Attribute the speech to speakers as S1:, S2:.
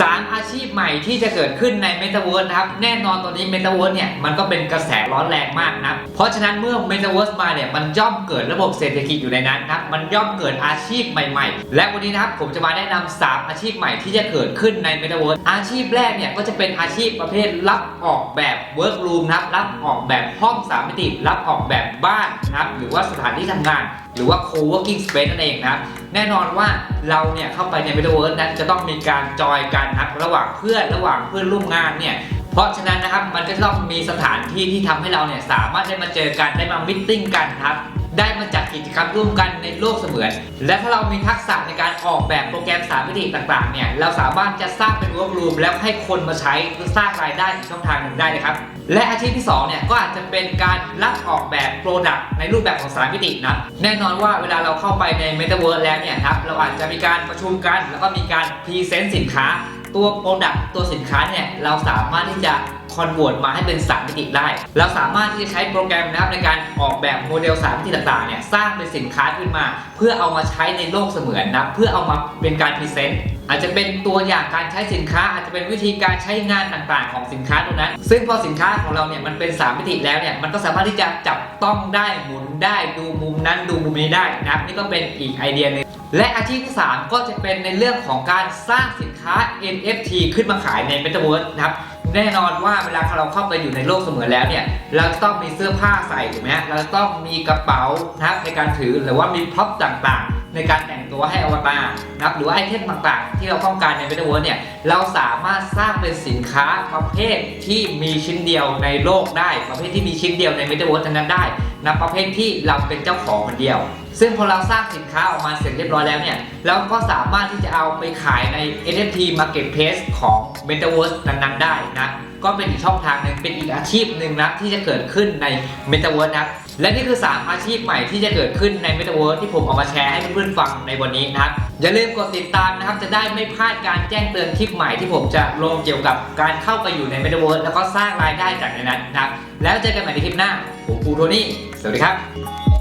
S1: สามอาชีพใหม่ที่จะเกิดขึ้นในเมตาเวิร์สนะครับ แน่นอนตอนนี้เมตาเวิร์สเนี่ยมันก็เป็นกระแสร้อนแรงมากนะเพราะฉะนั้นเมื่อเมตาเวิร์สมาเนี่ยมันย่อมเกิดระบบเศรษฐกิจอยู่ในนั้นนะครับมันย่อมเกิดอาชีพใหม่ ๆ และวันนี้นะครับผมจะมาแนะนำสามอาชีพใหม่ที่จะเกิดขึ้นในเมตาเวิร์สอาชีพแรกเนี่ยก็จะเป็นอาชีพประเภทรับออกแบบเวิร์กรูมนะครับรับออกแบบห้องสามมิติรับออกแบบบ้านนะครับหรือว่าสถานที่ทำงาน หรือว่า co-working space นั่นเองนะครับ แน่นอนว่าเราเนี่ยเข้าไปในเมตาเวิร์สนั้นจะต้องมีการจอยกันนะครับระหว่างเพื่อนระหว่างเพื่อนร่วมงานเนี่ยเพราะฉะนั้นนะครับมันก็จะต้องมีสถานที่ที่ทำให้เราเนี่ยสามารถได้มาเจอกันได้มามิทติ้งกันครับ ได้มาจัดกิจกรรมร่วมกันในโลกเสมือน และถ้าเรามีทักษะในการออกแบบโปรแกรมสามมิติต่างๆเนี่ยเราสามารถจะสร้างเป็น workroom แล้วให้คนมาใช้เพื่อสร้างรายได้อีกช่องทางหนึ่งได้เลยครับและอาชีพที่2เนี่ยก็อาจจะเป็นการรับออกแบบโปรดักต์ในรูปแบบของสามมิตินะแน่นอนว่าเวลาเราเข้าไปใน Metaverse แล้วเนี่ยครับเราอาจจะมีการประชุมกัน แล้วก็มีการพรีเซนต์สินค้า ตัวโปรดักตัวสินค้าเนี่ยเราสามารถที่จะคอนเวิร์ตมาให้เป็นสามมิติได้ เราสามารถที่จะใช้โปรแกรมนะครับในการออกแบบโมเดลสามมิติต่างๆเนี่ยสร้างเป็นสินค้าขึ้นมา เพื่อเอามาใช้ในโลกเสมือนนะเพื่อเอามาเป็นการพรีเซนต์อาจจะเป็นตัวอย่างการใช้สินค้า อาจจะเป็นวิธีการใช้งานต่างๆ ของสินค้าตัวนั้น ซึ่งพอสินค้าของเราเนี่ยมันเป็นสามมิติแล้วเนี่ยมันก็สามารถที่จะจับต้องได้หมุนได้ดูมุมนั้นดูมุมนี้ได้นะครับนี่ก็เป็นอีกไอเดียหนึง และอาชีพที่ 3 ก็จะเป็นในเรื่องของการสร้างสินค้า NFT ขึ้นมาขายใน Metaverse นะครับแน่นอนว่าเวลาเราเข้าไปอยู่ในโลกเสมือนแล้วเนี่ย เราต้องมีเสื้อผ้าใส่ถูกไหมเราต้องมีกระเป๋านะครับในการถือหรือว่ามีพร็อพต่างๆ ในการแต่งตัวให้อวตารนะครับหรือไอเทมต่างๆ ที่เราต้องการใน Metaverse เนี่ย เราสามารถสร้างเป็นสินค้าประเภทที่มีชิ้นเดียวในโลกได้ ประเภทที่มีชิ้นเดียวใน Metaverse นั้นได้ นะประเภทที่เราเป็นเจ้าของคนเดียว ซึ่งพอเราสร้างสินค้าออกมาเสร็จเรียบร้อยแล้วเนี่ย เราก็สามารถที่จะเอาไปขายใน NFT Marketplace ของ Metaverse นั้นๆ ได้นะ ก็เป็นอีกช่องทางหนึ่งเป็นอีกอาชีพหนึ่งนะที่จะเกิดขึ้นใน Metaverse นะครับและนี่คือ 3 อาชีพใหม่ที่จะเกิดขึ้นใน Metaverse ที่ผมเอามาแชร์ให้เพื่อนๆฟังในวันนี้นะครับอย่าลืมกดติดตามนะครับจะได้ไม่พลาดการแจ้งเตือนคลิปใหม่ที่ผมจะลงเกี่ยวกับการเข้าไปอยู่ใน Metaverse แล้วก็สร้างรายได้จากในนั้นนะครับแล้วเจอกันใหม่ในคลิปหน้าผมปูโทนี่สวัสดีครับ